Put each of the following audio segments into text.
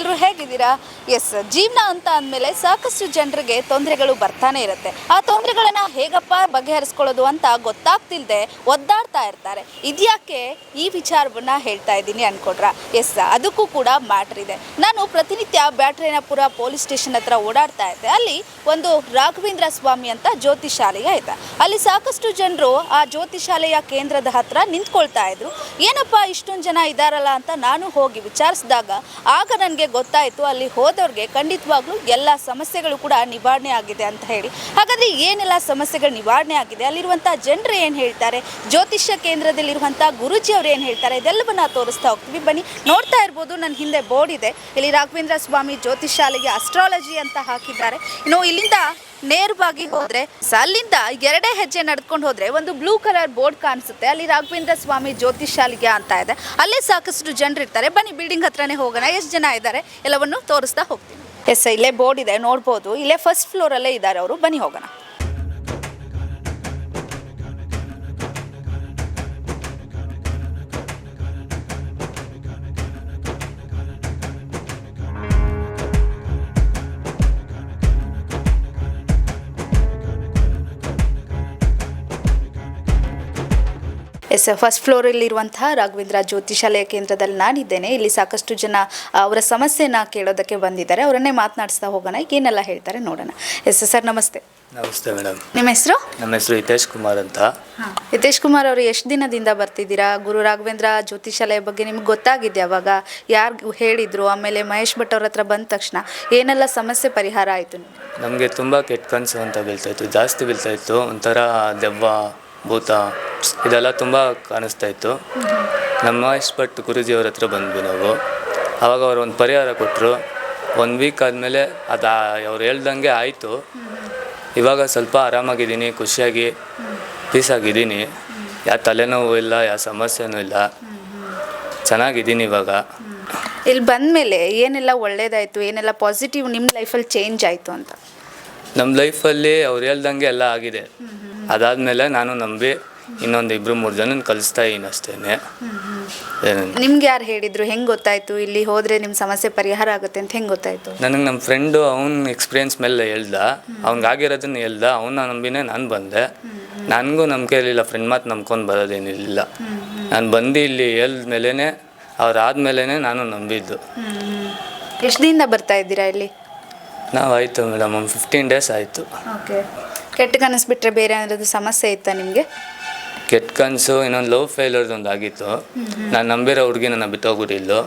ಎಲ್ಲರೂ ಹೇಗಿದ್ದೀರಾ? ಎಸ್ ಜೀವನ ಅಂತ ಅಂದಮೇಲೆ ಸಾಕಷ್ಟು ಜನರಿಗೆ ತೊಂದರೆಗಳು ಬರ್ತಾನೆ ಇರುತ್ತೆ. ಆ ತೊಂದರೆಗಳನ್ನ ಹೇಗಪ್ಪ ಬಗೆಹರಿಸ್ಕೊಳ್ಳೋದು ಅಂತ ಗೊತ್ತಾಗ್ತಿಲ್ದೆ ಒದ್ದಾಡ್ತಾ ಇರ್ತಾರೆ. ಇದ್ಯಾಕೆ ಈ ವಿಚಾರವನ್ನ ಹೇಳ್ತಾ ಇದ್ದೀನಿ ಅನ್ಕೊಡ್ರ? ಎಸ್ ಅದಕ್ಕೂ ಕೂಡ ಮ್ಯಾಟ್ರ್ ಇದೆ. ನಾನು ಪ್ರತಿನಿತ್ಯ ಬ್ಯಾಟ್ರೇನಪುರ ಪೊಲೀಸ್ ಸ್ಟೇಷನ್ ಹತ್ರ ಓಡಾಡ್ತಾ ಇದ್ದೆ. ಅಲ್ಲಿ ಒಂದು ರಾಘವೇಂದ್ರ ಸ್ವಾಮಿ ಅಂತ ಜ್ಯೋತಿಷಾಲಯ ಇದೆ. ಅಲ್ಲಿ ಸಾಕಷ್ಟು ಜನರು ಆ ಜ್ಯೋತಿಷಾಲಯ ಕೇಂದ್ರದ ಹತ್ರ ನಿಂತ್ಕೊಳ್ತಾ ಇದ್ರು. ಏನಪ್ಪ ಇಷ್ಟೊಂದು ಜನ ಇದಾರಲ್ಲ ಅಂತ ನಾನು ಹೋಗಿ ವಿಚಾರಿಸಿದಾಗ ಆಗ ನನಗೆ ಗೊತ್ತಾಯಿತು, ಅಲ್ಲಿ ಹೋದವ್ರಿಗೆ ಖಂಡಿತವಾಗ್ಲೂ ಎಲ್ಲ ಸಮಸ್ಯೆಗಳು ಕೂಡ ನಿವಾರಣೆ ಆಗಿದೆ ಅಂತ ಹೇಳಿ. ಹಾಗಾದರೆ ಏನೆಲ್ಲ ಸಮಸ್ಯೆಗಳು ನಿವಾರಣೆ ಆಗಿದೆ? ಅಲ್ಲಿರುವಂಥ ಜನರು ಏನು ಹೇಳ್ತಾರೆ? ಜ್ಯೋತಿಷ್ಯ ಕೇಂದ್ರದಲ್ಲಿರುವಂಥ ಗುರುಜಿ ಅವರು ಏನು ಹೇಳ್ತಾರೆ? ಇದೆಲ್ಲವನ್ನ ತೋರಿಸ್ತಾ ಹೋಗ್ತೀವಿ. ಬನ್ನಿ, ನೋಡ್ತಾ ಇರ್ಬೋದು ನನ್ನ ಹಿಂದೆ ಬೋರ್ಡ್ ಇದೆ. ಇಲ್ಲಿ ರಾಘವೇಂದ್ರ ಸ್ವಾಮಿ ಜ್ಯೋತಿಷಾಲಯ ಅಸ್ಟ್ರಾಲಜಿ ಅಂತ ಹಾಕಿದ್ದಾರೆ. ಇನ್ನು ಇಲ್ಲಿಂದ ನೇರವಾಗಿ ಹೋದ್ರೆ ಅಲ್ಲಿಂದ ಎರಡೇ ಹೆಜ್ಜೆ ನಡ್ಕೊಂಡು ಹೋದ್ರೆ ಒಂದು ಬ್ಲೂ ಕಲರ್ ಬೋರ್ಡ್ ಕಾಣಿಸುತ್ತೆ. ಅಲ್ಲಿ ರಾಘವೇಂದ್ರ ಸ್ವಾಮಿ ಜ್ಯೋತಿಷಾಲಿಗೆ ಅಂತ ಇದೆ. ಅಲ್ಲೇ ಸಾಕಷ್ಟು ಜನರು ಇರ್ತಾರೆ. ಬನ್ನಿ ಬಿಲ್ಡಿಂಗ್ ಹತ್ರನೇ ಹೋಗೋಣ. ಎಷ್ಟು ಜನ ಇದ್ದಾರೆ? ಎಲ್ಲವನ್ನು ತೋರಿಸ್ತಾ ಹೋಗ್ತೀನಿ. ಎಸ್, ಇಲ್ಲೇ ಬೋರ್ಡ್ ಇದೆ. ನೋಡ್ಬೋದು. ಇಲ್ಲೇ ಫಸ್ಟ್ ಫ್ಲೋರ್ ಅಲ್ಲೇ ಇದ್ದಾರೆ ಅವರು. ಬನ್ನಿ, ಹೋಗೋಣ. ಎಸ್ ಫಸ್ಟ್ ಫ್ಲೋರಲ್ಲಿರುವಂತಹ ರಾಘವೇಂದ್ರ ಜ್ಯೋತಿಷಾಲಯ ಕೇಂದ್ರದಲ್ಲಿ ನಾನಿದ್ದೇನೆ. ಇಲ್ಲಿ ಸಾಕಷ್ಟು ಜನ ಅವರ ಸಮಸ್ಯೆನ ಕೇಳೋದಕ್ಕೆ ಬಂದಿದ್ದಾರೆ. ಅವರನ್ನೇ ಮಾತನಾಡಿಸ್ತಾ ಹೋಗೋಣ. ಏನೆಲ್ಲ ಹೇಳ್ತಾರೆ ನೋಡೋಣ. ಎಸ್ ಸರ್ ನಮಸ್ತೆ. ನಮಸ್ತೆ ಮೇಡಮ್ ನಿಮ್ಮ ಹೆಸರು? ನಮ್ಮ ಹೆಸರು ಹಿತೇಶ್ ಕುಮಾರ್ ಅಂತ. ಹಿತೇಶ್ ಕುಮಾರ್ ಅವರು ಎಷ್ಟು ದಿನದಿಂದ ಬರ್ತಿದ್ದೀರಾ? ಗುರು ರಾಘವೇಂದ್ರ ಜ್ಯೋತಿಷಾಲಯ ಬಗ್ಗೆ ನಿಮ್ಗೆ ಗೊತ್ತಾಗಿದೆ ಅವಾಗ? ಯಾರು ಹೇಳಿದ್ರು? ಆಮೇಲೆ ಮಹೇಶ್ ಭಟ್ ಅವ್ರ ಹತ್ರ ಬಂದ ತಕ್ಷಣ ಏನೆಲ್ಲ ಸಮಸ್ಯೆ ಪರಿಹಾರ ಆಯಿತು ನಮಗೆ? ತುಂಬ ಕೆಟ್ಟ ಕನಸು ಅಂತ ಬೀಳ್ತಾಯಿತ್ತು ಜಾಸ್ತಿ ಬೀಳ್ತಾಯಿತ್ತು ಒಂಥರ ದೆವ್ವ ಭೂತ ಇದೆಲ್ಲ ತುಂಬ ಕಾಣಿಸ್ತಾ ಇತ್ತು. ನಮ್ಮ ಇಷ್ಟಪಟ್ಟು ಗುರುಜಿಯವ್ರ ಹತ್ರ ಬಂದ್ವಿ ನಾವು. ಆವಾಗ ಅವರು ಒಂದು ಪರಿಹಾರ ಕೊಟ್ಟರು ಒಂದು ವೀಕ್ ಆದಮೇಲೆ ಅದು ಅವ್ರು ಹೇಳ್ದಂಗೆ ಆಯಿತು. ಇವಾಗ ಸ್ವಲ್ಪ ಆರಾಮಾಗಿದ್ದೀನಿ ಖುಷಿಯಾಗಿ ಪೀಸಾಗಿದ್ದೀನಿ ಯಾವ ತಲೆನೋವು ಇಲ್ಲ ಯಾವ ಸಮಸ್ಯೆನೂ ಇಲ್ಲ. ಚೆನ್ನಾಗಿದ್ದೀನಿ ಇವಾಗ. ಇಲ್ಲಿ ಬಂದಮೇಲೆ ಏನೆಲ್ಲ ಒಳ್ಳೇದಾಯಿತು ಏನೆಲ್ಲ ಪಾಸಿಟಿವ್ ನಿಮ್ಮ ಲೈಫಲ್ಲಿ ಚೇಂಜ್ ಆಯಿತು ಅಂತ? ನಮ್ಮ ಲೈಫಲ್ಲಿ ಅವ್ರು ಹೇಳ್ದಂಗೆ ಎಲ್ಲ ಆಗಿದೆ. ಅದಾದಮೇಲೆ ನಾನು ನಂಬಿ ಇನ್ನೊಂದು ಇಬ್ಬರು ಮೂರು ಜನ ಕಲಿಸ್ತಾ ಇದ್ದೀನಿ ಅಷ್ಟೇ ನಿಮ್ಗೆ ಯಾರು ಹೇಳಿದ್ರು ಹೆಂಗೆ ಗೊತ್ತಾಯ್ತು? ಇಲ್ಲಿ ಹೋದ್ರೆ ನಿಮ್ಮ ಸಮಸ್ಯೆ ಪರಿಹಾರ ಆಗುತ್ತೆ ಅಂತ ಹೆಂಗೆ ಗೊತ್ತಾಯ್ತು? ನನಗೆ ನಮ್ಮ ಫ್ರೆಂಡು ಅವ್ನ ಎಕ್ಸ್ಪೀರಿಯನ್ಸ್ ಮೇಲೆ ಹೇಳ್ದ. ಅವ್ನಿಗೆ ಆಗಿರೋದನ್ನ ಹೇಳ್ದ. ಅವನ್ನ ನಂಬಿನೇ ನಾನು ಬಂದೆ. ನನಗೂ ನಂಬಿಕೆ ಇರಲಿಲ್ಲ ಫ್ರೆಂಡ್ ಮಾತು ನಂಬ್ಕೊಂಡು ಬರೋದೇನಿಲ್ಲ ನಾನು ಬಂದು ಇಲ್ಲಿ ಹೇಳ್ದ ಮೇಲೇ ಅವ್ರು ಆದಮೇಲೆ ನಾನು ನಂಬಿದ್ದು ಎಷ್ಟು ದಿನ ಬರ್ತಾ ಇದ್ದೀರಾ ಇಲ್ಲಿ? ನಾವು ಆಯಿತು ಮೇಡಮ್ ಒಂದು ಫಿಫ್ಟೀನ್ ಡೇಸ್ ಆಯಿತು. ಓಕೆ ಕೆಟ್ಟ ಕನಸು ಬಿಟ್ಟರೆ ಬೇರೆ ಏನಾದರೂ ಸಮಸ್ಯೆ ಇತ್ತಾ ನಿಮಗೆ? ಕೆಟ್ಟ ಕನಸು ಇನ್ನೊಂದು ಲವ್ ಫೇಲ್ಯೂರ್ದು ಒಂದು ಆಗಿತ್ತು ನಾನು ನಂಬಿರೋ ಹುಡುಗಿ ನನ್ನ ಬಿಟ್ಟೋಗ್ಬಿಟ್ಟಿದ್ಲು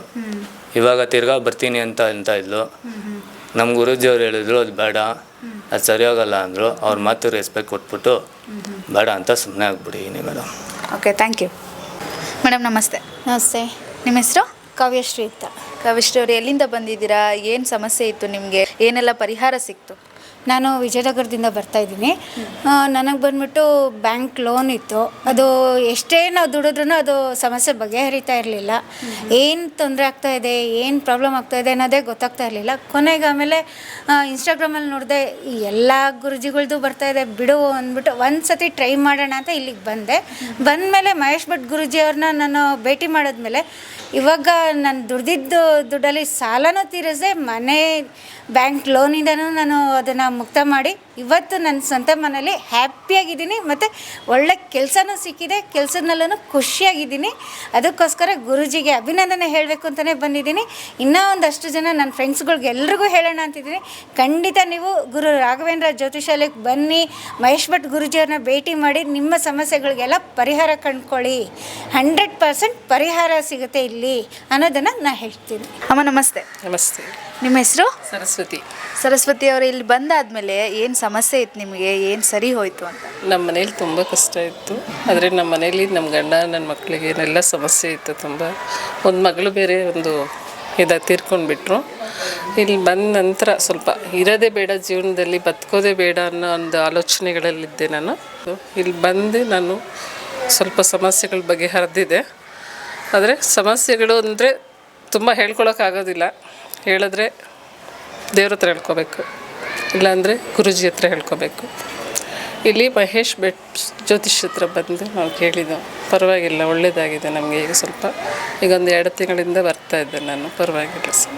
ಇವಾಗ ತಿರ್ಗಾ ಬರ್ತೀನಿ ಅಂತ ಅಂತ ಇದ್ಲು. ನಮ್ಮ ಗುರುಜಿ ಅವ್ರು ಹೇಳಿದ್ರು ಅದು ಬೇಡ. ಅದು ಸರಿ ಹೋಗಲ್ಲ ಅಂದರು. ಅವ್ರ ಮಾತು ರೆಸ್ಪೆಕ್ಟ್ ಕೊಟ್ಬಿಟ್ಟು ಬೇಡ ಅಂತ ಸುಮ್ಮನೆ ಆಗ್ಬಿಟ್ಟಿದ್ದೀನಿ madam okay thank you madam ನಮಸ್ತೆ. ನಮಸ್ತೆ. ನಿಮ್ಮ ಹೆಸರು? ಕಾವ್ಯಶ್ರೀ ಅಂತ ಕಾವ್ಯಶ್ರೀ ಅವರು ಎಲ್ಲಿಂದ ಬಂದಿದ್ದೀರಾ? ಏನು ಸಮಸ್ಯೆ ಇತ್ತು ನಿಮಗೆ? ಏನೆಲ್ಲ ಪರಿಹಾರ ಸಿಕ್ತು? ನಾನು ವಿಜಯನಗರದಿಂದ ಬರ್ತಾ ಇದ್ದೀನಿ. ನನಗೆ ಬಂದ್ಬಿಟ್ಟು ಬ್ಯಾಂಕ್ ಲೋನ್ ಇತ್ತು. ಅದು ಎಷ್ಟೇ ನಾವು ದುಡಿದ್ರೂ ಅದು ಸಮಸ್ಯೆ ಬಗೆಹರಿತಾ ಇರಲಿಲ್ಲ. ಏನು ತೊಂದರೆ ಆಗ್ತಾ ಇದೆ, ಏನು ಪ್ರಾಬ್ಲಮ್ ಆಗ್ತಾ ಇದೆ ಅನ್ನೋದೇ ಗೊತ್ತಾಗ್ತಾ ಇರಲಿಲ್ಲ. ಕೊನೆಗೆ ಆಮೇಲೆ ಇನ್ಸ್ಟಾಗ್ರಾಮಲ್ಲಿ ನೋಡಿದೆ ಎಲ್ಲ ಗುರುಜಿಗಳ್ದು ಬರ್ತಾ ಇದೆ, ಬಿಡು ಅಂದ್ಬಿಟ್ಟು ಒಂದು ಸತಿ ಟ್ರೈ ಮಾಡೋಣ ಅಂತ ಇಲ್ಲಿಗೆ ಬಂದೆ. ಬಂದಮೇಲೆ ಮಹೇಶ್ ಭಟ್ ಗುರುಜಿ ಅವ್ರನ್ನ ನಾನು ಭೇಟಿ ಮಾಡಿದ್ಮೇಲೆ ಇವಾಗ ನಾನು ದುಡ್ದಿದ್ದು ದುಡ್ಡಲ್ಲಿ ಸಾಲನೂ ತೀರಿಸ್ದೆ ಮನೆ ಬ್ಯಾಂಕ್ ಲೋನಿಂದನೂ ನಾನು ಅದನ್ನು ಮುಕ್ತ ಮಾಡಿ ಇವತ್ತು ನನ್ನ ಸ್ವಂತ ಮನೇಲಿ ಹ್ಯಾಪಿಯಾಗಿದ್ದೀನಿ ಮತ್ತು ಒಳ್ಳೆ ಕೆಲಸನೂ ಸಿಕ್ಕಿದೆ ಕೆಲಸದಲ್ಲೂ ಖುಷಿಯಾಗಿದ್ದೀನಿ. ಅದಕ್ಕೋಸ್ಕರ ಗುರುಜಿಗೆ ಅಭಿನಂದನೆ ಹೇಳಬೇಕು ಅಂತಲೇ ಬಂದಿದ್ದೀನಿ. ಇನ್ನೂ ಒಂದಷ್ಟು ಜನ ನನ್ನ ಫ್ರೆಂಡ್ಸ್ಗಳ್ಗೆ ಎಲ್ರಿಗೂ ಹೇಳೋಣ ಅಂತಿದ್ದೀನಿ. ಖಂಡಿತ ನೀವು ಗುರು ರಾಘವೇಂದ್ರ ಜ್ಯೋತಿಷಾಲಯಕ್ಕೆ ಬನ್ನಿ ಮಹೇಶ್ ಭಟ್ ಗುರುಜಿಯವ್ರನ್ನ ಭೇಟಿ ಮಾಡಿ ನಿಮ್ಮ ಸಮಸ್ಯೆಗಳಿಗೆಲ್ಲ ಪರಿಹಾರ ಕಂಡ್ಕೊಳ್ಳಿ. ಹಂಡ್ರೆಡ್ ಪರ್ಸೆಂಟ್ ಪರಿಹಾರ ಸಿಗುತ್ತೆ ಇಲ್ಲಿ ಅನ್ನೋದನ್ನು ನಾನು ಹೇಳ್ತೀನಿ. ಅಮ್ಮ ನಮಸ್ತೆ. ನಮಸ್ತೆ. ನಿಮ್ಮ ಹೆಸರು? ಸರಸ್ವತಿ. ಸರಸ್ವತಿ ಅವರು ಇಲ್ಲಿ ಬಂದಾದ್ಮೇಲೆ ಏನು ಸಮಸ್ಯೆ ಇತ್ತು ನಿಮಗೆ? ಏನು ಸರಿ ಹೋಯ್ತು ಅಂತ? ನಮ್ಮ ಮನೇಲಿ ತುಂಬ ಕಷ್ಟ ಇತ್ತು. ಆದರೆ ನಮ್ಮ ಮನೇಲಿ ನಮ್ಮ ಗಂಡ ನನ್ನ ಮಕ್ಕಳಿಗೆ ಏನೆಲ್ಲ ಸಮಸ್ಯೆ ಇತ್ತು ತುಂಬ. ಒಂದು ಮಗಳು ಬೇರೆ ಒಂದು ಇದಾಗ ತೀರ್ಕೊಂಡ್ಬಿಟ್ರು. ಇಲ್ಲಿ ಬಂದ ನಂತರ ಸ್ವಲ್ಪ ಇರೋದೇ ಬೇಡ ಜೀವನದಲ್ಲಿ ಬದುಕೋದೇ ಬೇಡ ಅನ್ನೋ ಒಂದು ಆಲೋಚನೆಗಳಲ್ಲಿದ್ದೆ ನಾನು. ಇಲ್ಲಿ ಬಂದು ನಾನು ಸ್ವಲ್ಪ ಸಮಸ್ಯೆಗಳ ಬಗೆಹರಿದಿದೆ ಆದರೆ ಸಮಸ್ಯೆಗಳು ಅಂದರೆ ತುಂಬ ಹೇಳ್ಕೊಳಕ್ಕಾಗೋದಿಲ್ಲ ಹೇಳಿದ್ರೆ ದೇವ್ರ ಹತ್ರ ಹೇಳ್ಕೋಬೇಕು. ಇಲ್ಲಾಂದರೆ ಗುರುಜಿ ಹತ್ರ ಹೇಳ್ಕೋಬೇಕು. ಇಲ್ಲಿ ಮಹೇಶ್ ಬೆಟ್ ಜ್ಯೋತಿಷ್ ಹತ್ರ ಬಂದು ನಾವು ಕೇಳಿದ್ದು. ಪರವಾಗಿಲ್ಲ ಒಳ್ಳೆಯದಾಗಿದೆ ನಮಗೆ ಈಗ ಸ್ವಲ್ಪ. ಈಗ ಒಂದು ಎರಡು ತಿಂಗಳಿಂದ ಬರ್ತಾ ಇದ್ದೆ ನಾನು ಪರವಾಗಿಲ್ಲ ಸರ್.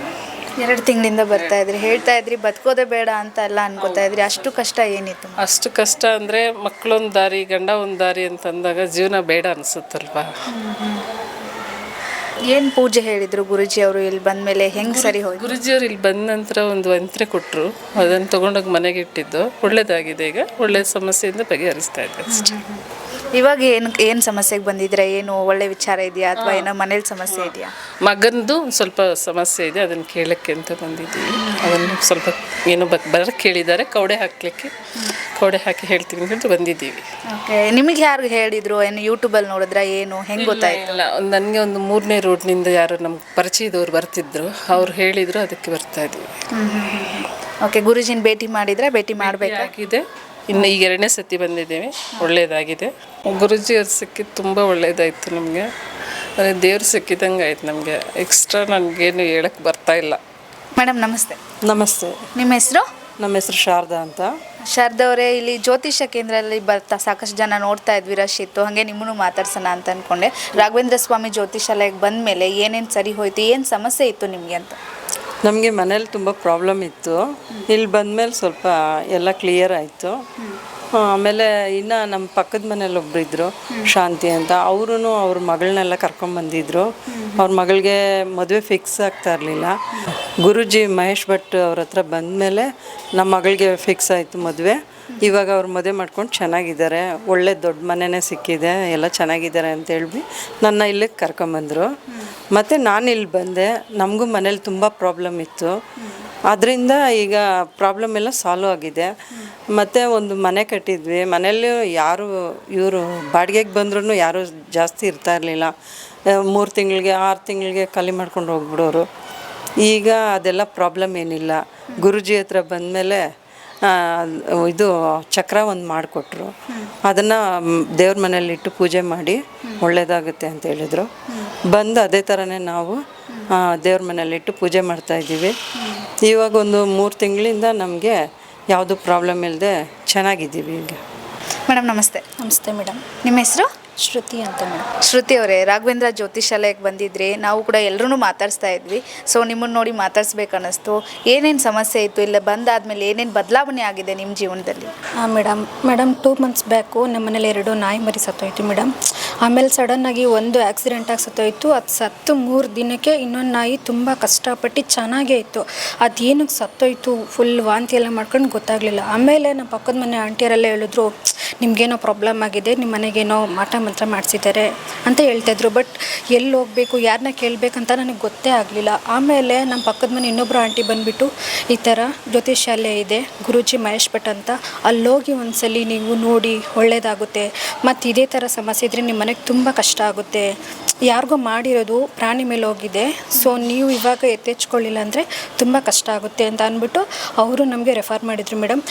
ಎರಡು ತಿಂಗಳಿಂದ ಬರ್ತಾ ಇದ್ರಿ. ಹೇಳ್ತಾ ಇದ್ರಿ ಬದುಕೋದೇ ಬೇಡ ಅಂತ ಎಲ್ಲ ಅನ್ಕೋತಾ ಇದ್ರಿ. ಅಷ್ಟು ಕಷ್ಟ ಏನಿತ್ತು? ಅಷ್ಟು ಕಷ್ಟ ಅಂದರೆ ಮಕ್ಕಳೊಂದು ದಾರಿ ಗಂಡ ಒಂದು ದಾರಿ ಅಂತಂದಾಗ ಜೀವನ ಬೇಡ ಅನಿಸುತ್ತಲ್ವಾ? ಏನು ಪೂಜೆ ಹೇಳಿದ್ರು ಗುರುಜಿ ಅವರು ಇಲ್ಲಿ ಬಂದ ಮೇಲೆ? ಹೆಂಗೆ ಸರಿ ಹೋಯ್ತು? ಗುರುಜಿಯವರು ಇಲ್ಲಿ ಬಂದ ನಂತರ ಒಂದು ಯಂತ್ರ ಕೊಟ್ಟರು ಅದನ್ನು ತಗೊಂಡೋಗಿ ಮನೆಗೆ ಇಟ್ಟಿದ್ದು. ಒಳ್ಳೆಯದಾಗಿದೆ ಈಗ. ಒಳ್ಳೆ ಸಮಸ್ಯೆಯಿಂದ ಬಗೆಹರಿಸ್ತಾ ಇದೆ ಅಷ್ಟೇ. ಇವಾಗ ಏನು ಏನು ಸಮಸ್ಯೆಗೆ ಬಂದಿದ್ರೆ ಏನು ಒಳ್ಳೆ ವಿಚಾರ ಇದೆಯಾ ಅಥವಾ ಏನೋ ಮನೇಲಿ ಸಮಸ್ಯೆ ಇದೆಯಾ? ಮಗಂದು ಸ್ವಲ್ಪ ಸಮಸ್ಯೆ ಇದೆ ಅದನ್ನು ಕೇಳಕ್ಕೆ ಅಂತ ಬಂದಿದ್ದೀವಿ ಅದನ್ನು ಸ್ವಲ್ಪ ಏನೋ ಬರ ಬರಕ್ಕೆ ಕೇಳಿದ್ದಾರೆ ಕೌಡೆ ಹಾಕಲಿಕ್ಕೆ ಕೌಡೆ ಹಾಕಿ ಹೇಳ್ತೀವಿ ಅಂತ ಬಂದಿದ್ದೀವಿ. ಓಕೆ ನಿಮಗೆ ಯಾರು ಹೇಳಿದ್ರು ಏನು ಯೂಟ್ಯೂಬಲ್ಲಿ ನೋಡಿದ್ರ ಏನು ಹೆಂಗೆ ಗೊತ್ತಾಯ್ತಲ್ಲ ನನಗೆ ಒಂದು ಮೂರನೇ ರೋಡ್ನಿಂದ ಯಾರು ನಮ್ಗೆ ಪರಿಚಯದವ್ರು ಬರ್ತಿದ್ರು. ಅವ್ರು ಹೇಳಿದ್ರು ಅದಕ್ಕೆ ಬರ್ತಾ ಇದ್ದೀವಿ. ಓಕೆ ಗುರುಜಿನ ಭೇಟಿ ಮಾಡಿದ್ರೆ? ಭೇಟಿ ಮಾಡ್ಬೇಕಾ? ಆಗಿದೆ. ಇನ್ನು ಈಗ ಎರಡನೇ ಸತಿ ಬಂದಿದ್ದೀವಿ. ಒಳ್ಳೆಯದಾಗಿದೆ. ಗುರುಜಿ ಅವ್ರು ಸಿಕ್ಕಿದ್ದು ತುಂಬ ಒಳ್ಳೆಯದಾಯಿತು ನಮಗೆ. ಅಂದರೆ ದೇವ್ರು ಸಿಕ್ಕಿದಂಗೆ ಆಯ್ತು ನಮಗೆ. ಎಕ್ಸ್ಟ್ರಾ ನನಗೇನು ಹೇಳಕ್ಕೆ ಬರ್ತಾ ಇಲ್ಲ. ಮೇಡಮ್ ನಮಸ್ತೆ. ನಮಸ್ತೆ. ನಿಮ್ಮ ಹೆಸರು? ನಮ್ಮ ಹೆಸರು ಶಾರದಾ ಅಂತ. ಶಾರದವರೇ ಇಲ್ಲಿ ಜ್ಯೋತಿಷ ಕೇಂದ್ರದಲ್ಲಿ ಬರ್ತಾ ಸಾಕಷ್ಟು ಜನ ನೋಡ್ತಾ ಇದ್ವಿ ರಶ್ ಇತ್ತು. ಹಾಗೆ ನಿಮ್ಮನ್ನು ಮಾತಾಡ್ಸೋಣ ಅಂತ ಅಂದ್ಕೊಂಡೆ ರಾಘವೇಂದ್ರ ಸ್ವಾಮಿ ಜ್ಯೋತಿಷಾಲಯಕ್ಕೆ ಬಂದ ಮೇಲೆ ಏನೇನು ಸರಿ ಹೋಯ್ತು ಏನು ಸಮಸ್ಯೆ ಇತ್ತು ನಿಮಗೆ ಅಂತ? ನಮಗೆ ಮನೇಲಿ ತುಂಬ ಪ್ರಾಬ್ಲಮ್ ಇತ್ತು. ಇಲ್ಲಿ ಬಂದಮೇಲೆ ಸ್ವಲ್ಪ ಎಲ್ಲ ಕ್ಲಿಯರ್ ಆಯಿತು. ಆಮೇಲೆ ಇನ್ನು ನಮ್ಮ ಪಕ್ಕದ ಮನೇಲಿ ಒಬ್ರು ಇದ್ದರು ಶಾಂತಿ ಅಂತ. ಅವರು ಅವ್ರ ಮಗಳನ್ನೆಲ್ಲ ಕರ್ಕೊಂಬಂದಿದ್ರು ಅವ್ರ ಮಗಳಿಗೆ ಮದುವೆ ಫಿಕ್ಸ್ ಆಗ್ತಾ ಇರಲಿಲ್ಲ. ಗುರುಜಿ ಮಹೇಶ್ ಭಟ್ ಅವ್ರ ಹತ್ರ ಬಂದಮೇಲೆ ನಮ್ಮ ಮಗಳಿಗೆ ಫಿಕ್ಸ್ ಆಯಿತು ಮದುವೆ. ಇವಾಗ ಅವ್ರು ಮದುವೆ ಮಾಡ್ಕೊಂಡು ಚೆನ್ನಾಗಿದ್ದಾರೆ. ಒಳ್ಳೆ ದೊಡ್ಡ ಮನೆಯೇ ಸಿಕ್ಕಿದೆ. ಎಲ್ಲ ಚೆನ್ನಾಗಿದ್ದಾರೆ ಅಂತ ಹೇಳಿ ನನ್ನ ಇಲ್ಲಿಗೆ ಕರ್ಕೊಂಬಂದರು ಮತ್ತು ನಾನು ಇಲ್ಲಿ ಬಂದೆ. ನಮಗೂ ಮನೇಲಿ ತುಂಬ ಪ್ರಾಬ್ಲಮ್ ಇತ್ತು. ಅದರಿಂದ ಈಗ ಪ್ರಾಬ್ಲಮ್ ಎಲ್ಲ ಸಾಲ್ವ್ ಆಗಿದೆ. ಮತ್ತು ಒಂದು ಮನೆ ಕಟ್ಟಿದ್ವಿ. ಮನೇಲಿ ಯಾರು, ಇವರು ಬಾಡಿಗೆಗೆ ಬಂದ್ರೂ ಯಾರೂ ಜಾಸ್ತಿ ಇರ್ತಾ ಇರಲಿಲ್ಲ. ಮೂರು ತಿಂಗಳಿಗೆ, ಆರು ತಿಂಗಳಿಗೆ ಖಾಲಿ ಮಾಡ್ಕೊಂಡು ಹೋಗ್ಬಿಡೋರು. ಈಗ ಅದೆಲ್ಲ ಪ್ರಾಬ್ಲಮ್ ಏನಿಲ್ಲ. ಗುರುಜಿ ಹತ್ರ ಬಂದಮೇಲೆ ಇದು ಚಕ್ರ ಒಂದು ಮಾಡಿಕೊಟ್ರು. ಅದನ್ನು ದೇವ್ರ ಮನೇಲಿ ಇಟ್ಟು ಪೂಜೆ ಮಾಡಿ ಒಳ್ಳೆಯದಾಗುತ್ತೆ ಅಂತ ಹೇಳಿದರು. ಬಂದು ಅದೇ ಥರನೇ ನಾವು ದೇವ್ರ ಮನೇಲಿಟ್ಟು ಪೂಜೆ ಮಾಡ್ತಾ ಇದ್ದೀವಿ. ಇವಾಗ ಒಂದು ಮೂರು ತಿಂಗಳಿಂದ ನಮಗೆ ಯಾವುದು ಪ್ರಾಬ್ಲಮ್ ಇಲ್ಲದೆ ಚೆನ್ನಾಗಿದ್ದೀವಿ ಈಗ. ಮೇಡಮ್ ನಮಸ್ತೆ. ನಮಸ್ತೆ ಮೇಡಮ್. ನಿಮ್ಮ ಹೆಸರು? ಶ್ರುತಿ ಅಂತ ಮೇಡಮ್. ಶ್ರುತಿ ಅವರೇ ರಾಘವೇಂದ್ರ ಜ್ಯೋತಿಷಾಲಯಕ್ಕೆ ಬಂದಿದ್ರಿ. ನಾವು ಕೂಡ ಎಲ್ಲರೂ ಮಾತಾಡಿಸ್ತಾ ಇದ್ವಿ. ಸೊ ನಿಮ್ಮನ್ನು ನೋಡಿ ಮಾತಾಡ್ಸ್ಬೇಕನ್ನಿಸ್ತು. ಏನೇನು ಸಮಸ್ಯೆ ಇತ್ತು? ಇಲ್ಲ ಬಂದಾದ್ಮೇಲೆ ಏನೇನು ಬದಲಾವಣೆ ಆಗಿದೆ ನಿಮ್ಮ ಜೀವನದಲ್ಲಿ? ಹಾಂ madam madam two months back ನಮ್ಮ ಮನೇಲಿ ಎರಡು ನಾಯಿ ಮರಿ ಸತ್ತೋಯ್ತು ಮೇಡಮ್. ಆಮೇಲೆ ಸಡನ್ನಾಗಿ ಒಂದು ಆಕ್ಸಿಡೆಂಟ್ ಆಗಿ ಸತ್ತೋಯ್ತು ಅದು ಸತ್ತು ಮೂರು ದಿನಕ್ಕೆ ಇನ್ನೊಂದು ನಾಯಿ ತುಂಬ ಕಷ್ಟಪಟ್ಟು ಚೆನ್ನಾಗೇ ಇತ್ತು. ಅದು ಏನಕ್ಕೆ ಸತ್ತೋಯ್ತು? ಫುಲ್ ವಾಂತಿ ಎಲ್ಲ ಮಾಡ್ಕೊಂಡು ಗೊತ್ತಾಗಲಿಲ್ಲ. ಆಮೇಲೆ ನಮ್ಮ ಪಕ್ಕದ ಮನೆ ಆಂಟಿಯರೆಲ್ಲ ಹೇಳಿದ್ರು, ನಿಮಗೇನೋ ಪ್ರಾಬ್ಲಮ್ ಆಗಿದೆ. ನಿಮ್ಮ ಮನೆಗೇನೋ ಮಾಟ ಮಂತ್ರ ಮಾಡಿಸಿದ್ದಾರೆ ಅಂತ ಹೇಳ್ತಾಯಿದ್ರು ಬಟ್ ಎಲ್ಲಿ ಹೋಗಬೇಕು? ಯಾರನ್ನ ಕೇಳಬೇಕಂತ ನನಗೆ ಗೊತ್ತೇ ಆಗಲಿಲ್ಲ. ಆಮೇಲೆ ನಮ್ಮ ಪಕ್ಕದ ಮನೆ ಇನ್ನೊಬ್ಬರು ಆಂಟಿ ಬಂದುಬಿಟ್ಟು, ಈ ಥರ ಜ್ಯೋತಿಷಾಲಯ ಇದೆ, ಗುರೂಜಿ ಮಹೇಶ್ ಭಟ್ ಅಂತ. ಅಲ್ಲೋಗಿ ಒಂದ್ಸಲಿ ನೀವು ನೋಡಿ ಒಳ್ಳೆಯದಾಗುತ್ತೆ ಮತ್ತು ಇದೇ ಥರ ಸಮಸ್ಯೆ ಇದ್ರೆ ನಿಮ್ಮ ಮನೆಗೆ ತುಂಬ ಕಷ್ಟ ಆಗುತ್ತೆ. ಯಾರಿಗೋ ಮಾಡಿರೋದು ಪ್ರಾಣಿ ಮೇಲೆ ಹೋಗಿದೆ. ಸೊ ನೀವು ಇವಾಗ ಎತ್ತೆಚ್ಕೊಳ್ಳಿಲ್ಲ ಅಂದರೆ ತುಂಬ ಕಷ್ಟ ಆಗುತ್ತೆ ಅಂತ ಅಂದ್ಬಿಟ್ಟು ಅವರು ನಮಗೆ ರೆಫರ್ ಮಾಡಿದರು ಮೇಡಮ್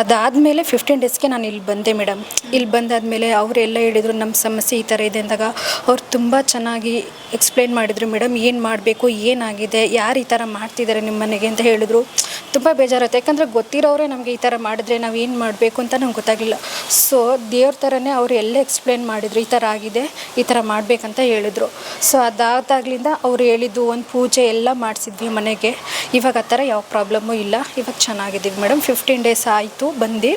ಅದಾದಮೇಲೆ ಫಿಫ್ಟೀನ್ ಡೇಸ್ಗೆ ನಾನು ಇಲ್ಲಿ ಬಂದೆ ಮೇಡಮ್ ಇಲ್ಲಿ ಬಂದಾದಮೇಲೆ ಅವರೆಲ್ಲ ಹೇಳಿದರು ನಮ್ಮ ಸಮಸ್ಯೆ ಈ ಥರ ಇದೆ ಅಂದಾಗ ಅವ್ರು ತುಂಬ ಚೆನ್ನಾಗಿ ಎಕ್ಸ್ಪ್ಲೇನ್ ಮಾಡಿದರು ಮೇಡಮ್ ಏನು ಮಾಡಬೇಕು, ಏನಾಗಿದೆ, ಯಾರು ಈ ಥರ ಮಾಡ್ತಿದ್ದಾರೆ ನಿಮ್ಮ ಮನೆಗೆ? ಅಂತ ಹೇಳಿದ್ರು. ತುಂಬ ಬೇಜಾರತ್ತೆ ಯಾಕಂದರೆ ಗೊತ್ತಿರೋರೇ ನಮಗೆ ಈ ಥರ ಮಾಡಿದ್ರೆ ನಾವು ಏನು ಮಾಡಬೇಕು ಅಂತ ನಂಗೆ ಗೊತ್ತಾಗಲಿಲ್ಲ. ಸೊ ದೇವ್ರ ಥರನೇ ಅವರು ಎಲ್ಲ ಎಕ್ಸ್ಪ್ಲೇನ್ ಮಾಡಿದರು, ಈ ಥರ ಆಗಿದೆ, ಈ ಥರ ಮಾಡಬೇಕಂತ ಹೇಳಿದರು. ಸೊ ಅದಾದಾಗ್ಲಿಂದ ಅವ್ರು ಹೇಳಿದ್ದು ಒಂದು ಪೂಜೆ ಎಲ್ಲ ಮಾಡಿಸಿದ್ವಿ ಮನೆಗೆ. ಇವಾಗ ಆ ಥರ ಯಾವ ಪ್ರಾಬ್ಲಮ್ಮು ಇಲ್ಲ. ಇವಾಗ ಚೆನ್ನಾಗಿದ್ದೀವಿ ಮೇಡಮ್ ಫಿಫ್ಟೀನ್ ಡೇಸ್ ಆಯಿತು. ಬಂದು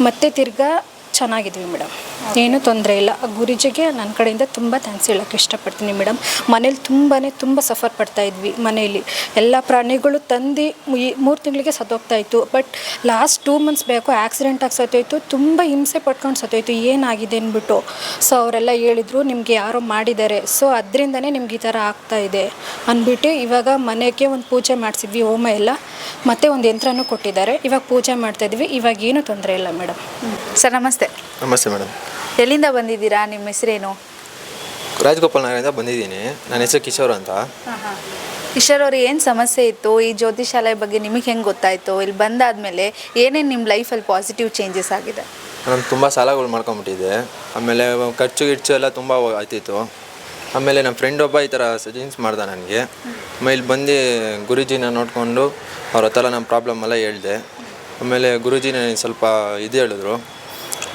ಮತ್ತೆ ತಿರ್ಗಾ ಚೆನ್ನಾಗಿದ್ವಿ ಮೇಡಮ್ ಏನೂ ತೊಂದರೆ ಇಲ್ಲ. ಆ ಗುರುಜಿಗೆ ನನ್ನ ಕಡೆಯಿಂದ ತುಂಬ ಥ್ಯಾಂಕ್ಸ್ ಹೇಳೋಕ್ಕೆ ಇಷ್ಟಪಡ್ತೀನಿ ಮೇಡಮ್ ಮನೇಲಿ ತುಂಬಾ ತುಂಬ ಸಫರ್ ಪಡ್ತಾ ಇದ್ವಿ ಮನೆಯಲ್ಲಿ ಎಲ್ಲ ಪ್ರಾಣಿಗಳು ತಂದು ಈ ಮೂರು ತಿಂಗಳಿಗೆ ಸತ್ತೋಗ್ತಾ ಇತ್ತು. But last two months back accident ಆಗಿ ಸತ್ತೋಯ್ತು. ತುಂಬ ಹಿಂಸೆ ಪಟ್ಕೊಂಡು ಸತ್ತೋಯ್ತು. ಏನಾಗಿದೆ ಅಂದ್ಬಿಟ್ಟು. ಸೊ ಅವರೆಲ್ಲ ಹೇಳಿದರು ನಿಮಗೆ ಯಾರೋ ಮಾಡಿದ್ದಾರೆ. ಸೊ ಅದರಿಂದನೇ ನಿಮ್ಗೆ ಈ ಥರ ಆಗ್ತಾ ಇದೆ. ಅಂದ್ಬಿಟ್ಟು ಇವಾಗ ಮನೆಗೆ ಒಂದು ಪೂಜೆ ಮಾಡಿಸಿದ್ವಿ ಹೋಮ ಎಲ್ಲ. ಮತ್ತು ಒಂದು ಯಂತ್ರನೂ ಕೊಟ್ಟಿದ್ದಾರೆ. ಇವಾಗ ಪೂಜೆ ಮಾಡ್ತಾಯಿದ್ವಿ ಇವಾಗ ಏನೂ ತೊಂದರೆ ಇಲ್ಲ ಮೇಡಮ್ ಸರ್ ನಮಸ್ತೆ. ನಮಸ್ತೆ ಮೇಡಮ್ ಎಲ್ಲಿಂದ ಬಂದಿದ್ದೀರಾ? ನಿಮ್ಮ ಹೆಸರೇನು? ರಾಜಗೋಪಾಲ್ ನಗರದಿಂದ ಬಂದಿದ್ದೀನಿ. ನನ್ನ ಹೆಸರು ಕಿಶೋರ್ ಅಂತ. ಕಿಶೋರ್ ಅವ್ರಿಗೆ ಏನು ಸಮಸ್ಯೆ ಇತ್ತು? ಈ ಜ್ಯೋತಿಷಾಲಯ ಬಗ್ಗೆ ನಿಮಗೆ ಹೆಂಗೆ ಗೊತ್ತಾಯಿತು? ಇಲ್ಲಿ ಬಂದಾದಮೇಲೆ ಏನೇನು ನಿಮ್ಮ ಲೈಫಲ್ಲಿ ಪಾಸಿಟಿವ್ ಚೇಂಜಸ್ ಆಗಿದೆ? ನಾನು ತುಂಬ ಸಾಲಗಳು ಮಾಡ್ಕೊಂಬಿಟ್ಟಿದ್ದೆ. ಆಮೇಲೆ ಖರ್ಚು ಗಿರ್ಚು ಎಲ್ಲ ತುಂಬ ಆಯ್ತಿತ್ತು ಆಮೇಲೆ ನಮ್ಮ ಫ್ರೆಂಡ್ ಒಬ್ಬ ಈ ಥರ ಸಜೆಸ್ಟ್ ಮಾಡ್ದೆ ನನಗೆ. ಆಮೇಲೆ ಇಲ್ಲಿ ಬಂದು ಗುರುಜಿನ ನೋಡಿಕೊಂಡು ಅವ್ರ ಹತ್ರ ನಮ್ಮ ಪ್ರಾಬ್ಲಮ್ ಎಲ್ಲ ಹೇಳಿದೆ. ಆಮೇಲೆ ಗುರುಜಿನ ನನಗೆ ಸ್ವಲ್ಪ ಇದು ಹೇಳಿದ್ರು.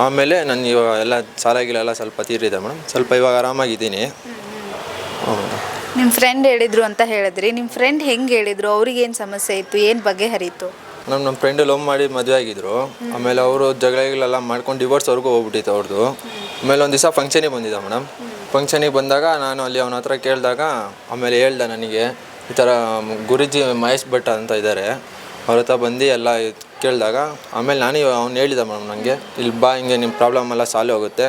ಆಮೇಲೆ ನಾನು ಇವಾಗ ಎಲ್ಲ ಸಾಲ ಗೀಲ ಎಲ್ಲ ಸ್ವಲ್ಪ ತೀರಿದೆ ಮೇಡಮ್. ಸ್ವಲ್ಪ ಇವಾಗ ಆರಾಮಾಗಿದ್ದೀನಿ. ಹ್ಞೂ ನಿಮ್ಮ ಫ್ರೆಂಡ್ ಹೇಳಿದ್ರು ಅಂತ ಹೇಳಿದ್ರಿ. ನಿಮ್ಮ ಫ್ರೆಂಡ್ ಹೆಂಗೆ ಹೇಳಿದ್ರು? ಅವ್ರಿಗೆ ಏನು ಸಮಸ್ಯೆ ಇತ್ತು? ಏನು ಬಗ್ಗೆ ಬಗೆಹರಿತು ನಮ್ಮ ನಮ್ಮ ಫ್ರೆಂಡ್ ಲವ್ ಮಾಡಿ ಮದುವೆ ಆಗಿದ್ರು. ಆಮೇಲೆ ಅವರು ಜಗಳಗಳೆಲ್ಲ ಮಾಡ್ಕೊಂಡು ಡಿವೋರ್ಸ್ವರೆಗೂ ಹೋಗ್ಬಿಟ್ಟಿತ್ತು ಅವ್ರದ್ದು ಆಮೇಲೆ ಒಂದು ದಿವಸ ಫಂಕ್ಷನಿಗೆ ಬಂದಿದ್ದ ಮೇಡಮ್. ಫಂಕ್ಷನಿಗೆ ಬಂದಾಗ ನಾನು ಅಲ್ಲಿ ಅವನ ಹತ್ರ ಕೇಳಿದಾಗ ಆಮೇಲೆ ಹೇಳ್ದೆ ನನಗೆ ಈ ಥರ ಗುರುಜಿ ಮಹೇಶ್ ಭಟ್ ಅಂತ ಇದ್ದಾರೆ ಅವ್ರ ಹತ್ರ ಬಂದು ಎಲ್ಲ ಕೇಳಿದಾಗ ಆಮೇಲೆ ನಾನು ಅವ್ನು ಹೇಳಿದ ಮೇಡಮ್ ನನಗೆ ಇಲ್ಲಿ ಬಾ ಹಿಂಗೆ ನಿಮ್ಮ ಪ್ರಾಬ್ಲಮ್ ಎಲ್ಲ ಸಾಲ್ವ್ ಆಗುತ್ತೆ.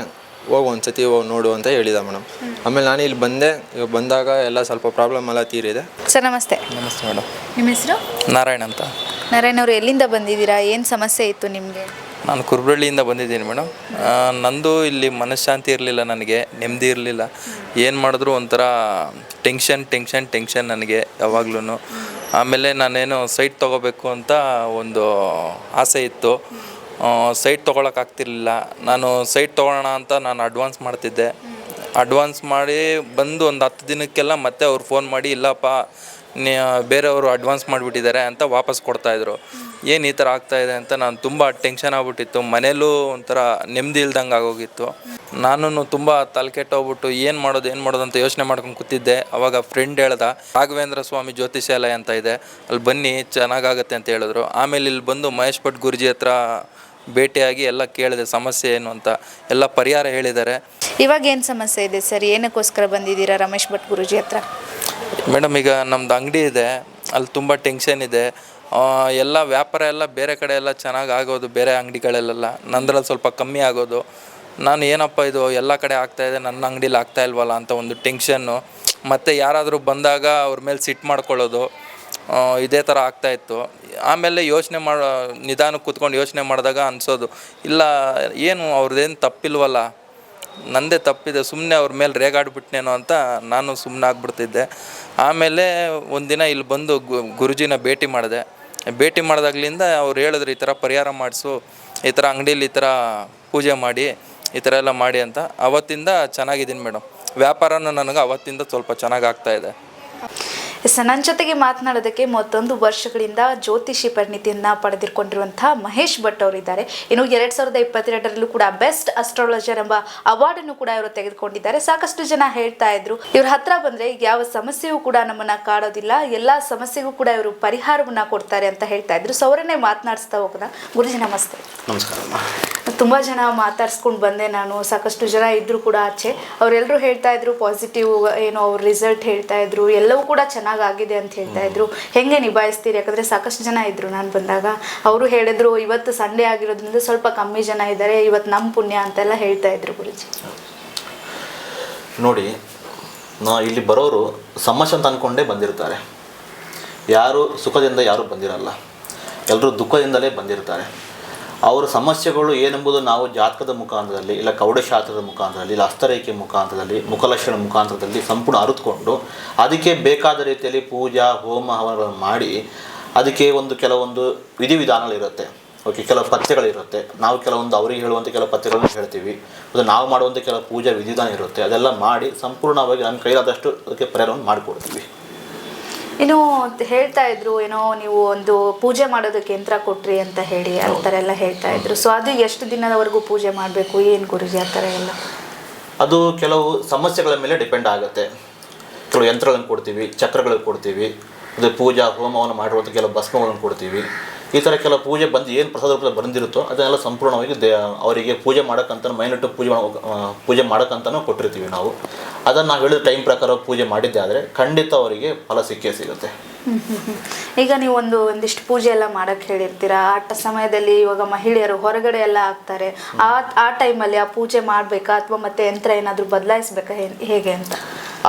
ಹೋಗಿ ಒಂದು ಸತಿ ಹೋಗಿ ನೋಡು ಅಂತ ಹೇಳಿದ ಮೇಡಮ್. ಆಮೇಲೆ ನಾನು ಇಲ್ಲಿ ಬಂದೆ. ಇವಾಗ ಬಂದಾಗ ಎಲ್ಲ ಸ್ವಲ್ಪ ಪ್ರಾಬ್ಲಮ್ ಎಲ್ಲ ತೀರಿದೆ. ಸರ್ ನಮಸ್ತೆ. ನಮಸ್ತೆ ಮೇಡಮ್. ನಿಮ್ಮ ಹೆಸರು? ನಾರಾಯಣ್ ಅಂತ. ನಾರಾಯಣ್ ಅವರು ಎಲ್ಲಿಂದ ಬಂದಿದ್ದೀರಾ? ಏನು ಸಮಸ್ಯೆ ಇತ್ತು ನಿಮಗೆ? ನಾನು ಕುರ್ಬಳ್ಳಿಯಿಂದ ಬಂದಿದ್ದೀನಿ ಮೇಡಮ್. ನಂದು ಇಲ್ಲಿ ಮನಃಶಾಂತಿ ಇರಲಿಲ್ಲ ನನಗೆ, ನೆಮ್ಮದಿ ಇರಲಿಲ್ಲ. ಏನು ಮಾಡಿದ್ರು ಒಂಥರ ಟೆನ್ಷನ್ ಟೆನ್ಷನ್ ಟೆನ್ಷನ್ ನನಗೆ ಯಾವಾಗ್ಲೂ ಆಮೇಲೆ ನಾನೇನು ಸೈಟ್ ತೊಗೋಬೇಕು ಅಂತ ಒಂದು ಆಸೆ ಇತ್ತು. ಸೈಟ್ ತೊಗೊಳಕ್ಕಾಗ್ತಿರ್ಲಿಲ್ಲ ನಾನು ಸೈಟ್ ತೊಗೊಳ್ಳೋಣ ಅಂತ ನಾನು ಅಡ್ವಾನ್ಸ್ ಮಾಡ್ತಿದ್ದೆ. ಅಡ್ವಾನ್ಸ್ ಮಾಡಿ ಬಂದು ಒಂದು ಹತ್ತು ದಿನಕ್ಕೆಲ್ಲ ಮತ್ತೆ ಅವ್ರು ಫೋನ್ ಮಾಡಿ, ಇಲ್ಲಪ್ಪ, ನೀ, ಬೇರೆಯವರು ಅಡ್ವಾನ್ಸ್ ಮಾಡಿಬಿಟ್ಟಿದ್ದಾರೆ ಅಂತ ವಾಪಸ್ ಕೊಡ್ತಾಯಿದ್ರು ಏನು ಈ ಥರ ಆಗ್ತಾಯಿದೆ ಅಂತ ನಾನು ತುಂಬ ಟೆನ್ಷನ್ ಆಗ್ಬಿಟ್ಟಿತ್ತು. ಮನೇಲೂ ಒಂಥರ ನೆಮ್ಮದಿ ಇಲ್ದಂಗೆ ಆಗೋಗಿತ್ತು. ನಾನು ತುಂಬ ತಲೆ ಕೆಟ್ಟೋಗ್ಬಿಟ್ಟು ಏನು ಮಾಡೋದು ಏನು ಮಾಡೋದು ಅಂತ ಯೋಚನೆ ಮಾಡ್ಕೊಂಡು ಕೂತಿದ್ದೆ. ಅವಾಗ ಫ್ರೆಂಡ್ ಹೇಳ್ದ ರಾಘವೇಂದ್ರ ಸ್ವಾಮಿ ಜ್ಯೋತಿಷಾಲಯ ಅಂತ ಇದೆ. ಅಲ್ಲಿ ಬನ್ನಿ ಚೆನ್ನಾಗಾಗತ್ತೆ ಅಂತ ಹೇಳಿದ್ರು. ಆಮೇಲೆ ಇಲ್ಲಿ ಬಂದು ಮಹೇಶ್ ಭಟ್ ಗುರುಜಿ ಹತ್ರ ಭೇಟಿಯಾಗಿ ಎಲ್ಲ ಕೇಳಿದೆ ಸಮಸ್ಯೆ ಏನು ಅಂತ. ಎಲ್ಲ ಪರಿಹಾರ ಹೇಳಿದ್ದಾರೆ. ಇವಾಗ ಏನು ಸಮಸ್ಯೆ ಇದೆ ಸರ್? ಏನಕ್ಕೋಸ್ಕರ ಬಂದಿದ್ದೀರಾ ರಮೇಶ್ ಭಟ್ ಗುರುಜಿ ಹತ್ರ? ಮೇಡಮ್ ಈಗ ನಮ್ದು ಅಂಗಡಿ ಇದೆ. ಅಲ್ಲಿ ತುಂಬ ಟೆನ್ಷನ್ ಇದೆ. ಎಲ್ಲ ವ್ಯಾಪಾರ ಎಲ್ಲ ಬೇರೆ ಕಡೆ ಎಲ್ಲ ಚೆನ್ನಾಗಿ ಆಗೋದು, ಬೇರೆ ಅಂಗಡಿಗಳಲ್ಲೆಲ್ಲ. ನಂದ್ರಲ್ಲಿ ಸ್ವಲ್ಪ ಕಮ್ಮಿ ಆಗೋದು. ನಾನು ಏನಪ್ಪ ಇದು ಎಲ್ಲ ಕಡೆ ಆಗ್ತಾಯಿದೆ ನನ್ನ ಅಂಗಡೀಲಿ ಆಗ್ತಾ ಇಲ್ವಲ್ಲ ಅಂತ ಒಂದು ಟೆನ್ಷನ್ನು ಮತ್ತು ಯಾರಾದರೂ ಬಂದಾಗ ಅವ್ರ ಮೇಲೆ ಸಿಟ್ಟು ಮಾಡ್ಕೊಳ್ಳೋದು ಇದೇ ಥರ ಆಗ್ತಾಯಿತ್ತು ಆಮೇಲೆ ಯೋಚನೆ ಮಾಡೋ ನಿಧಾನಕ್ಕೆ ಕೂತ್ಕೊಂಡು ಯೋಚನೆ ಮಾಡಿದಾಗ ಅನಿಸೋದು, ಇಲ್ಲ, ಏನು ಅವ್ರದ್ದೇನು ತಪ್ಪಿಲ್ವಲ್ಲ. ನಂದೇ ತಪ್ಪಿದೆ ಸುಮ್ಮನೆ ಅವ್ರ ಮೇಲೆ ರೇಗಾಡ್ಬಿಟ್ನೇನೋ ಅಂತ ನಾನು ಸುಮ್ಮನೆ ಆಗ್ಬಿಡ್ತಿದ್ದೆ. ಆಮೇಲೆ ಒಂದಿನ ಇಲ್ಲಿ ಬಂದು ಗುರುಜಿನ ಭೇಟಿ ಮಾಡಿದೆ. ಭೇಟಿ ಮಾಡಿದಾಗ್ಲಿಂದ ಅವ್ರು ಹೇಳಿದ್ರು, ಈ ಥರ ಪರಿಹಾರ ಮಾಡಿಸು, ಈ ಥರ ಅಂಗಡೀಲಿ ಈ ಥರ ಪೂಜೆ ಮಾಡಿ, ಈ ಥರ ಎಲ್ಲ ಮಾಡಿ ಅಂತ. ಅವತ್ತಿಂದ ಚೆನ್ನಾಗಿದ್ದೀನಿ ಮೇಡಮ್. ವ್ಯಾಪಾರನೂ ನನಗೆ ಅವತ್ತಿಂದ ಸ್ವಲ್ಪ ಚೆನ್ನಾಗಿ ಆಗ್ತಾಯಿದೆ ಎಸ್ ನನ್ನ ಜೊತೆಗೆ ಮಾತನಾಡೋದಕ್ಕೆ ಮತ್ತೊಂದು ವರ್ಷಗಳಿಂದ ಜ್ಯೋತಿಷಿ ಪರಿಣಿತಿಯನ್ನು ಪಡೆದಿರುಕೊಂಡಿರುವಂತಹ ಮಹೇಶ್ ಭಟ್ ಅವರಿದ್ದಾರೆ. ಇನ್ನು ಎರಡು ಸಾವಿರದ ಇಪ್ಪತ್ತೆರಡರಲ್ಲೂ ಕೂಡ ಬೆಸ್ಟ್ ಅಸ್ಟ್ರಾಲಜರ್ ಎಂಬ ಅವಾರ್ಡನ್ನು ಕೂಡ ಇವರು ತೆಗೆದುಕೊಂಡಿದ್ದಾರೆ. ಸಾಕಷ್ಟು ಜನ ಹೇಳ್ತಾ ಇದ್ರು ಇವ್ರ ಹತ್ರ ಬಂದರೆ ಯಾವ ಸಮಸ್ಯೆಯೂ ಕೂಡ ನಮ್ಮನ್ನ ಕಾಡೋದಿಲ್ಲ ಎಲ್ಲ ಸಮಸ್ಯೆಗೂ ಕೂಡ ಇವರು ಪರಿಹಾರವನ್ನ ಕೊಡ್ತಾರೆ ಅಂತ ಹೇಳ್ತಾ ಇದ್ರು. ಸೊ ಅವರನ್ನೇ ಮಾತನಾಡಿಸ್ತಾ ಹೋಗೋಣ. ಗುರುಜಿ ನಮಸ್ತೆ. ನಮಸ್ಕಾರ ತುಂಬ ಜನ ಮಾತಾಡ್ಸ್ಕೊಂಡು ಬಂದೆ ನಾನು. ಸಾಕಷ್ಟು ಜನ ಇದ್ರು ಕೂಡ ಆಚೆ. ಅವರೆಲ್ಲರೂ ಹೇಳ್ತಾ ಇದ್ರು ಪಾಸಿಟಿವ್ ಏನು ಅವ್ರ ರಿಸಲ್ಟ್ ಹೇಳ್ತಾ ಇದ್ರು. ಎಲ್ಲವೂ ಕೂಡ ಚೆನ್ನಾಗಾಗಿದೆ ಅಂತ ಹೇಳ್ತಾ ಇದ್ರು. ಹೆಂಗೆ ನಿಭಾಯಿಸ್ತೀರಿ? ಯಾಕಂದರೆ ಸಾಕಷ್ಟು ಜನ ಇದ್ದರು ನಾನು ಬಂದಾಗ. ಅವರು ಹೇಳಿದ್ರು, ಇವತ್ತು ಸಂಡೇ ಆಗಿರೋದ್ರಿಂದ ಸ್ವಲ್ಪ ಕಮ್ಮಿ ಜನ ಇದ್ದಾರೆ ಇವತ್ತು ನಮ್ಮ ಪುಣ್ಯ ಅಂತೆಲ್ಲ ಹೇಳ್ತಾ ಇದ್ರು ಗುರುಜಿ. ನೋಡಿ, ನಾ ಇಲ್ಲಿ ಬರೋರು ಸಮಸ್ಯೆ ಅಂತ ಅಂದ್ಕೊಂಡೇ ಬಂದಿರ್ತಾರೆ. ಯಾರು ಸುಖದಿಂದ ಯಾರೂ ಬಂದಿರಲ್ಲ. ಎಲ್ಲರೂ ದುಃಖದಿಂದಲೇ ಬಂದಿರ್ತಾರೆ. ಅವರ ಸಮಸ್ಯೆಗಳು ಏನೆಂಬುದು ನಾವು ಜಾತಕದ ಮುಖಾಂತರದಲ್ಲಿ ಇಲ್ಲ ಕೌಡಶಾಸ್ತ್ರದ ಮುಖಾಂತರದಲ್ಲಿ ಇಲ್ಲ ಹಸ್ತರೇಖೆ ಮುಖಾಂತರದಲ್ಲಿ, ಮುಖಲಕ್ಷಣ ಮುಖಾಂತರದಲ್ಲಿ ಸಂಪೂರ್ಣ ಅರಿತುಕೊಂಡು ಅದಕ್ಕೆ ಬೇಕಾದ ರೀತಿಯಲ್ಲಿ ಪೂಜಾ, ಹೋಮ, ಹವನಗಳನ್ನು ಮಾಡಿ ಅದಕ್ಕೆ ಒಂದು ಕೆಲವೊಂದು ವಿಧಿವಿಧಾನಗಳಿರುತ್ತೆ ಓಕೆ, ಕೆಲವು ಪಥ್ಯಗಳಿರುತ್ತೆ ನಾವು ಕೆಲವೊಂದು ಅವರಿಗೆ ಹೇಳುವಂಥ ಕೆಲವು ಪಥ್ಯಗಳನ್ನು ಹೇಳ್ತೀವಿ. ಅದು ನಾವು ಮಾಡುವಂಥ ಕೆಲವು ಪೂಜಾ ವಿಧಿವಿಧಾನ ಇರುತ್ತೆ. ಅದೆಲ್ಲ ಮಾಡಿ ಸಂಪೂರ್ಣವಾಗಿ ನಮ್ಮ ಕೈಲಾದಷ್ಟು ಅದಕ್ಕೆ ಪ್ರೇರವನ್ನು ಮಾಡಿಕೊಡ್ತೀವಿ. ಇನ್ನು ಹೇಳ್ತಾ ಇದ್ರು ಏನೋ ನೀವು ಒಂದು ಪೂಜೆ ಮಾಡೋದಕ್ಕೆ ಯಂತ್ರ ಕೊಟ್ರಿ ಅಂತ ಹೇಳಿ ಆ ಥರ ಎಲ್ಲ ಹೇಳ್ತಾ ಇದ್ರು. ಸೊ ಅದು ಎಷ್ಟು ದಿನದವರೆಗೂ ಪೂಜೆ ಮಾಡಬೇಕು? ಏನು ಗುರುಜಿ ಆ ಥರ ಎಲ್ಲ? ಅದು ಕೆಲವು ಸಮಸ್ಯೆಗಳ ಮೇಲೆ ಡಿಪೆಂಡ್ ಆಗುತ್ತೆ. ಕೆಲವು ಯಂತ್ರಗಳನ್ನು ಕೊಡ್ತೀವಿ ಚಕ್ರಗಳನ್ನು ಕೊಡ್ತೀವಿ ಅದು ಪೂಜಾ ಹೋಮವನ್ನು ಮಾಡಿರುವಂಥ ಕೆಲವು ಭಸ್ಮಗಳನ್ನು ಕೊಡ್ತೀವಿ. ಈ ಥರ ಕೆಲವು ಪೂಜೆ ಬಂದು ಏನು ಪ್ರಸಾದ ರೂಪದಲ್ಲಿ ಬಂದಿರುತ್ತೋ ಅದನ್ನೆಲ್ಲ ಸಂಪೂರ್ಣವಾಗಿ ದೇ ಅವರಿಗೆ ಪೂಜೆ ಮಾಡೋಕ್ಕಂತ ಮೈಲಿಟ್ಟು ಪೂಜೆ ಪೂಜೆ ಮಾಡೋಕ್ಕಂತನೂ ಕೊಟ್ಟಿರ್ತೀವಿ ನಾವು. ಅದನ್ನು ನಾವು ಹೇಳಿದ ಟೈಮ್ ಪ್ರಕಾರ ಪೂಜೆ ಮಾಡಿದ್ದೆ ಆದರೆ ಖಂಡಿತ ಅವರಿಗೆ ಫಲ ಸಿಕ್ಕೇ ಸಿಗುತ್ತೆ. ಈಗ ನೀವು ಒಂದು ಒಂದಿಷ್ಟು ಪೂಜೆ ಎಲ್ಲ ಮಾಡಕ್ಕೆ ಹೇಳಿರ್ತೀರಾ? ಆ ಸಮಯದಲ್ಲಿ ಇವಾಗ ಮಹಿಳೆಯರು ಹೊರಗಡೆ ಎಲ್ಲ ಆಗ್ತಾರೆ. ಆ ಆ ಟೈಮಲ್ಲಿ ಆ ಪೂಜೆ ಮಾಡಬೇಕಾ? ಅಥವಾ ಮತ್ತೆ ಯಂತ್ರ ಏನಾದರೂ ಬದಲಾಯಿಸ್ಬೇಕಾ? ಹೇಗೆ ಅಂತ?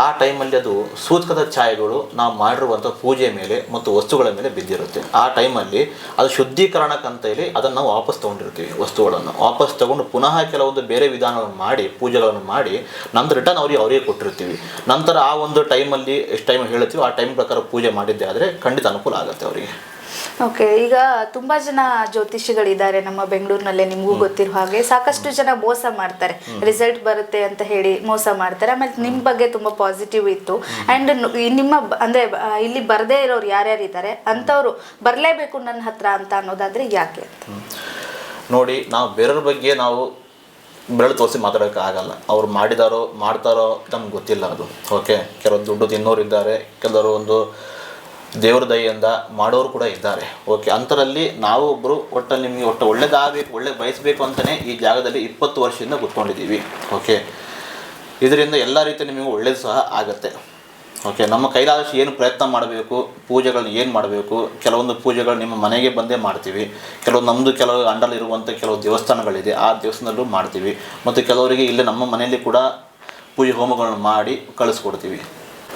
ಆ ಟೈಮಲ್ಲಿ ಅದು ಸೂಚಕದ ಛಾಯೆಗಳು ನಾವು ಮಾಡಿರುವಂಥ ಪೂಜೆ ಮೇಲೆ ಮತ್ತು ವಸ್ತುಗಳ ಮೇಲೆ ಬಿದ್ದಿರುತ್ತೆ. ಆ ಟೈಮಲ್ಲಿ ಅದು ಶುದ್ಧೀಕರಣಕ್ಕಂತ ಹೇಳಿ ಅದನ್ನು ನಾವು ವಾಪಸ್ ತೊಗೊಂಡಿರ್ತೀವಿ ವಸ್ತುಗಳನ್ನು. ವಾಪಸ್ ತಗೊಂಡು ಪುನಃ ಕೆಲವೊಂದು ಬೇರೆ ವಿಧಾನಗಳನ್ನು ಮಾಡಿ, ಪೂಜೆಗಳನ್ನು ಮಾಡಿ ನಂದು ರಿಟರ್ನ್ ಅವರಿಗೆ ಅವರಿಗೆ ಕೊಟ್ಟಿರ್ತೀವಿ. ನಂತರ ಆ ಒಂದು ಟೈಮಲ್ಲಿ ಎಷ್ಟು ಟೈಮ್ ಹೇಳ್ತೀವಿ ಆ ಟೈಮ್ ಪ್ರಕಾರ ಪೂಜೆ ಮಾಡಿದ್ದೆ ಆದರೆ ಖಂಡಿತ ಅನುಕೂಲ ಆಗುತ್ತೆ ಅವರಿಗೆ. ಓಕೆ ಈಗ ತುಂಬಾ ಜನ ಜ್ಯೋತಿಷಿಗಳಿದ್ದಾರೆ ನಮ್ಮ ಬೆಂಗಳೂರಿನಲ್ಲೇ ನಿಮಗೂ ಗೊತ್ತಿರೋ ಹಾಗೆ. ಸಾಕಷ್ಟು ಜನ ಮೋಸ ಮಾಡ್ತಾರೆ. ರಿಸಲ್ಟ್ ಬರುತ್ತೆ ಅಂತ ಹೇಳಿ ಮೋಸ ಮಾಡ್ತಾರೆ. ಆಮೇಲೆ ನಿಮ್ಮ ಬಗ್ಗೆ ತುಂಬಾ ಪಾಸಿಟಿವ್ ಇತ್ತು. ಅಂಡ್ ನಿಮ್ಮ ಅಂದ್ರೆ ಇಲ್ಲಿ ಬರದೇ ಇರೋರು ಯಾರ್ಯಾರು ಇದ್ದಾರೆ ಅಂಥವ್ರು ಬರಲೇಬೇಕು ನನ್ನ ಹತ್ರ ಅಂತ ಅನ್ನೋದಾದ್ರೆ ಯಾಕೆ ಅಂತ? ನೋಡಿ ನಾವು ಬೇರೆಯವ್ರ ಬಗ್ಗೆ ನಾವು ಬೆರಳು ತೋರಿಸಿ ಮಾತಾಡೋಕೆ ಆಗಲ್ಲ. ಅವ್ರು ಮಾಡಿದಾರೋ ಮಾಡ್ತಾರೋ ನಮ್ಗೆ ಗೊತ್ತಿಲ್ಲ ಅದು. ಓಕೆ ಕೆಲವರು ದುಡ್ಡು ತಿನ್ನೋರು ಇದ್ದಾರೆ ಕೆಲವರು ಒಂದು ದೇವ್ರ ದಯೆಯಿಂದ ಮಾಡೋರು ಕೂಡ ಇದ್ದಾರೆ. ಓಕೆ ಅಂಥರಲ್ಲಿ ನಾವು ಒಬ್ಬರು ಒಟ್ಟು ನಿಮಗೆ ಒಟ್ಟು ಒಳ್ಳೇದಾಗಬೇಕು ಒಳ್ಳೆ ಬಯಸಬೇಕು ಅಂತಲೇ ಈ ಜಾಗದಲ್ಲಿ ಇಪ್ಪತ್ತು ವರ್ಷದಿಂದ ಕೂತ್ಕೊಂಡಿದ್ದೀವಿ. ಓಕೆ ಇದರಿಂದ ಎಲ್ಲ ರೀತಿ ನಿಮಗೆ ಒಳ್ಳೇದು ಸಹ ಆಗುತ್ತೆ. ಓಕೆ ನಮ್ಮ ಕೈಲಾದಷ್ಟು ಏನು ಪ್ರಯತ್ನ ಮಾಡಬೇಕು, ಪೂಜೆಗಳನ್ನ ಏನು ಮಾಡಬೇಕು, ಕೆಲವೊಂದು ಪೂಜೆಗಳು ನಿಮ್ಮ ಮನೆಗೆ ಬಂದೇ ಮಾಡ್ತೀವಿ. ಕೆಲವು ನಮ್ಮದು ಕೆಲವು ಅಂಡಲ್ಲಿರುವಂಥ ಕೆಲವು ದೇವಸ್ಥಾನಗಳಿದೆ, ಆ ದೇವಸ್ಥಾನದಲ್ಲೂ ಮಾಡ್ತೀವಿ. ಮತ್ತು ಕೆಲವರಿಗೆ ಇಲ್ಲೇ ನಮ್ಮ ಮನೆಯಲ್ಲಿ ಕೂಡ ಪೂಜೆ ಹೋಮಗಳನ್ನು ಮಾಡಿ ಕಳಿಸ್ಕೊಡ್ತೀವಿ.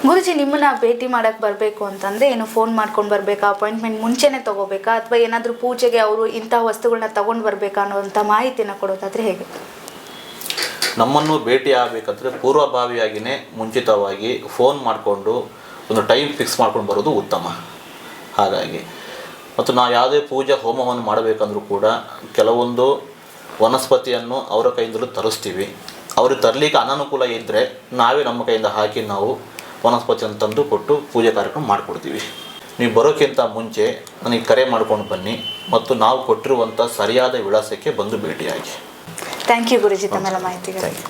ಗುರುಜಿ, ನಿಮ್ಮನ್ನ ಭೇಟಿ ಮಾಡಕ್ ಬರಬೇಕು ಅಂತಂದ್ರೆ ಏನು ಫೋನ್ ಮಾಡ್ಕೊಂಡು ಬರ್ಬೇಕಾ? ಅಪಾಯಿಂಟ್ಮೆಂಟ್ ಮುಂಚೆನೆ ತಗೋಬೇಕಾ? ಅಥವಾ ಏನಾದರೂ ಪೂಜೆಗೆ ಅವರು ಇಂಥ ವಸ್ತುಗಳನ್ನ ತಗೊಂಡು ಬರ್ಬೇಕಾ ಅನ್ನೋಂತ ಮಾಹಿತಿನ ಕೊಡೋದಾದ್ರೆ ಹೇಗೆ? ನಮ್ಮನ್ನು ಭೇಟಿ ಆಗಬೇಕಂದ್ರೆ ಪೂರ್ವಭಾವಿಯಾಗಿಯೇ ಮುಂಚಿತವಾಗಿ ಫೋನ್ ಮಾಡಿಕೊಂಡು ಒಂದು ಟೈಮ್ ಫಿಕ್ಸ್ ಮಾಡ್ಕೊಂಡು ಬರೋದು ಉತ್ತಮ. ಹಾಗಾಗಿ. ಮತ್ತು ನಾವು ಯಾವುದೇ ಪೂಜೆ ಹೋಮವನ್ನು ಮಾಡಬೇಕಂದ್ರೂ ಕೂಡ ಕೆಲವೊಂದು ವನಸ್ಪತಿಯನ್ನು ಅವರ ಕೈಯಿಂದಲೂ ತರಿಸ್ತೀವಿ. ಅವ್ರಿಗೆ ತರಲಿಕ್ಕೆ ಅನಾನುಕೂಲ ಇದ್ದರೆ ನಾವೇ ನಮ್ಮ ಕೈಯಿಂದ ಹಾಕಿ ನಾವು ವನಸ್ಪತಿಯನ್ನು ತಂದು ಕೊಟ್ಟು ಪೂಜೆ ಕಾರ್ಯಕ್ರಮ ಮಾಡಿಕೊಡ್ತೀವಿ. ನೀವು ಬರೋಕ್ಕಿಂತ ಮುಂಚೆ ನನಗೆ ಕರೆ ಮಾಡ್ಕೊಂಡು ಬನ್ನಿ ಮತ್ತು ನಾವು ಕೊಟ್ಟಿರುವಂಥ ಸರಿಯಾದ ವಿಳಾಸಕ್ಕೆ ಬಂದು ಭೇಟಿಯಾಗಿ. ಥ್ಯಾಂಕ್ ಯು ಗುರುಜಿ ತಮ್ಮೆಲ್ಲ ಮಾಹಿತಿಗೆ ಥ್ಯಾಂಕ್ ಯು